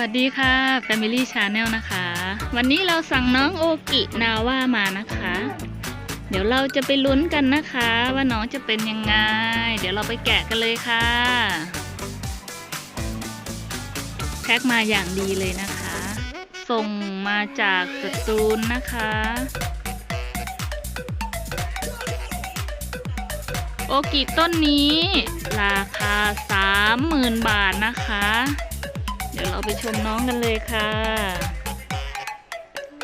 วัสดีค่ะ Family Channel นะคะ วันนี้เราสั่งน้องโอกินาว่ามานะคะ เดี๋ยวเราจะไปลุ้นกันนะคะ ว่าน้องจะเป็นยังไง เดี๋ยวเราไปแกะกันเลยค่ะ แพ็คมาอย่างดีเลยนะคะ ส่งมาจากสตูลนะคะ โอกิต้นนี้ ราคา 30,000 บาทนะคะ เดี๋ยวเราไปชมน้องกันเลยค่ะ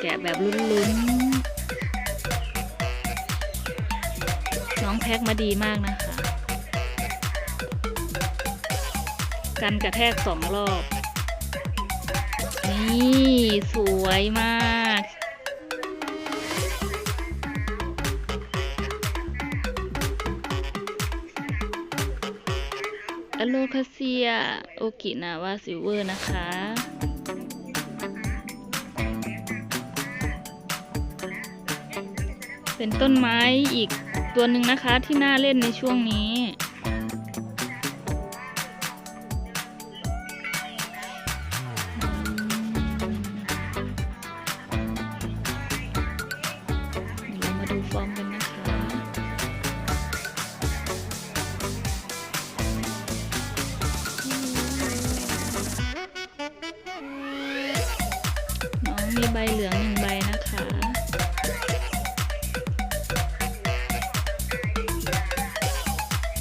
แกะแบบลุ้นๆ น้องแพ็คมาดีมากนะคะ กันกระแทกสองรอบ นี่ สวยมาก อโลคาเซีย โอกินาวาซิลเวอร์นะคะเป็นต้นไม้อีกตัวหนึ่งนะคะที่น่าเล่นในช่วงนี้ มีใบเหลืองหนึ่งใบนะคะ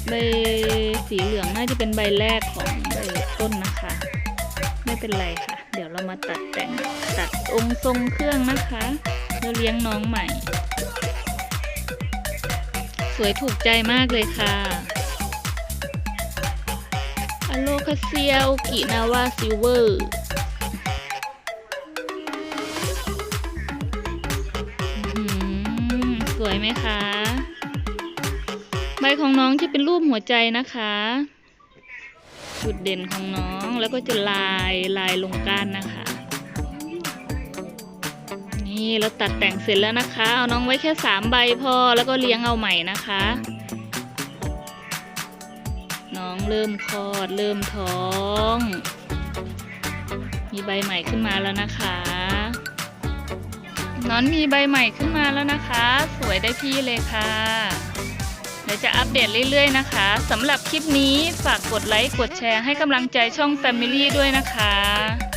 ใบสีเหลืองน่าจะเป็นใบแรกของใบต้นนะคะ ไม่เป็นไรค่ะ เดี๋ยวเรามาตัดแต่งตัดองค์ทรงเครื่องนะคะแล้วเลี้ยงน้องใหม่ สวยถูกใจมากเลยค่ะอโลคาเซียโอกินาวาซิลเวอร์ วยไหมคะ ใบของน้องจะเป็นรูปหัวใจนะคะ จุดเด่นของน้องแล้วก็จะลายลายลงก้านนะคะ นี่เราตัดแต่งเสร็จแล้วนะคะ เอาน้องไว้แค่สามใบพอแล้วก็เลี้ยงเอาใหม่นะคะ น้องเริ่มคลอดเริ่มท้อง มีใบใหม่ขึ้นมาแล้วนะคะ น้อนมีใบใหม่ขึ้นมาแล้วนะคะ สวยได้พี่เลยค่ะ เดี๋ยวจะอัปเดตเรื่อยๆนะคะสำหรับคลิปนี้ฝากกดไลค์กดแชร์ให้กำลังใจช่อง Family ด้วยนะคะ